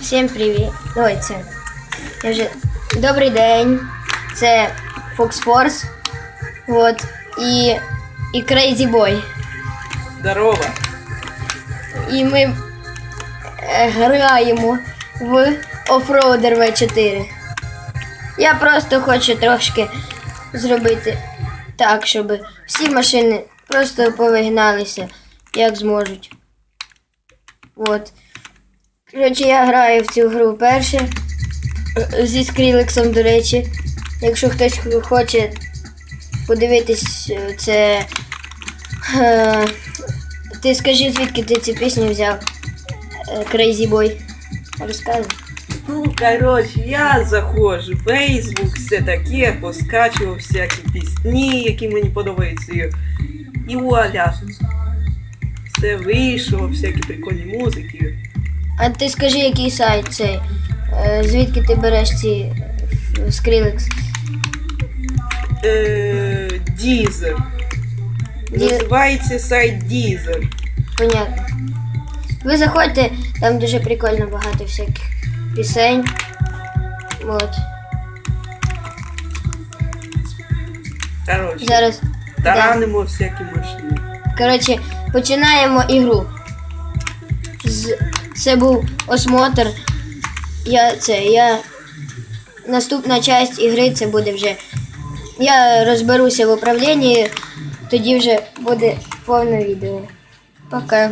Всім привіт. Ой, це. Я вже... Добрий день. Це Fox Force. Вот. І. І Crazy Boy. Здорово. І ми е, граємо в Offroader V4. Я просто хочу трошки зробити так, щоб всі машини просто повигналися, як зможуть. От. Коротше, я граю в цю гру перше. е, Зі скрілексом, до речі. Якщо хтось хоче подивитись, е, це. е, ти скажи, звідки ти цю пісню взяв? Е, Crazy Boy. Розказуй. Ну, коротше, я заходжу в Фейсбук, все таке, поскачував всякі пісні, які мені подобаються. І вуаля. Все вийшло, всякі прикольні музики. А ти скажи, який сайт цей? Е, Звідки ти береш ці скрілекс? Е, Дізер. Називається сайт Дізер. Понятно. Ви заходьте, там дуже прикольно багато всяких пісень. От. Коротше, Зараз. таранимо всякі машини. Коротше, починаємо ігру. З... Це був осмотр. Я це, я. Наступна часть ігри це буде вже. Я розберуся в управлінні, тоді вже буде повне відео. Пока.